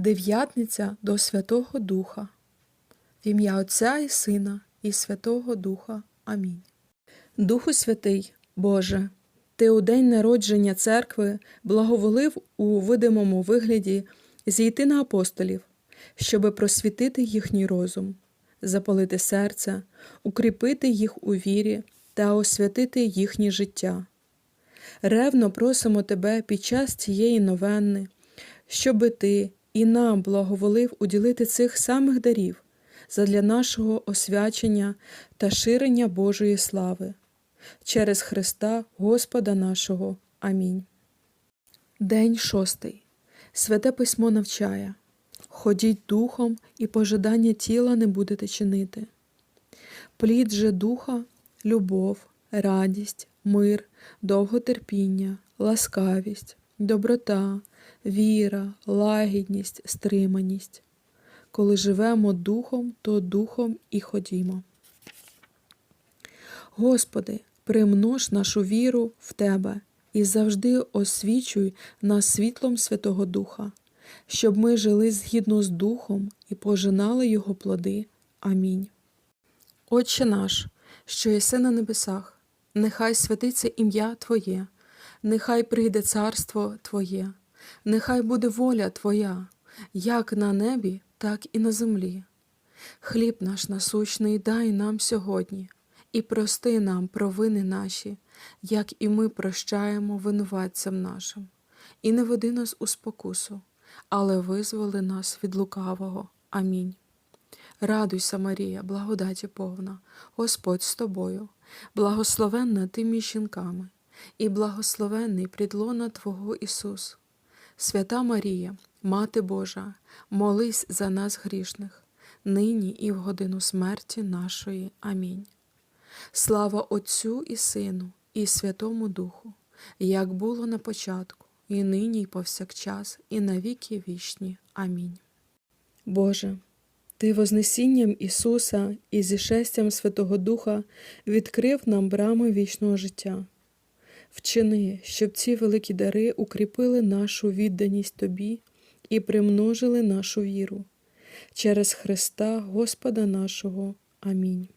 Дев'ятниця до Святого Духа. В ім'я Отця і Сина, і Святого Духа. Амінь. Духу Святий, Боже, Ти у день народження церкви благоволив у видимому вигляді зійти на апостолів, щоби просвітити їхній розум, запалити серце, укріпити їх у вірі та освятити їхнє життя. Ревно просимо Тебе під час цієї новенни, щоби Ти і нам благоволив уділити цих самих дарів задля нашого освячення та ширення Божої слави. Через Христа Господа нашого. Амінь. День шостий. Святе письмо навчає. Ходіть духом, і пожидання тіла не будете чинити. Плід же духа любов, радість, мир, довготерпіння, ласкавість, доброта, віра, лагідність, стриманість. Коли живемо духом, то духом і ходімо. Господи, примнож нашу віру в Тебе і завжди освічуй нас світлом Святого Духа, щоб ми жили згідно з Духом і пожинали Його плоди. Амінь. Отче наш, що єси на небесах, нехай святиться ім'я Твоє, нехай прийде царство Твоє, нехай буде воля Твоя, як на небі, так і на землі. Хліб наш насущний дай нам сьогодні, і прости нам провини наші, як і ми прощаємо винуватцям нашим, і не веди нас у спокусу, але визволи нас від лукавого. Амінь. Радуйся, Марія, благодаті повна, Господь з тобою, благословенна ти між жінками, і благословенний придлона Твого Ісус. Свята Марія, Мати Божа, молись за нас грішних, нині і в годину смерті нашої. Амінь. Слава Отцю і Сину, і Святому Духу, як було на початку, і нині, і повсякчас, і на віки вічні. Амінь. Боже, Ти Вознесінням Ісуса і зішестям Святого Духа відкрив нам брами вічного життя. Вчини, щоб ці великі дари укріпили нашу відданість Тобі і примножили нашу віру. Через Христа Господа нашого. Амінь.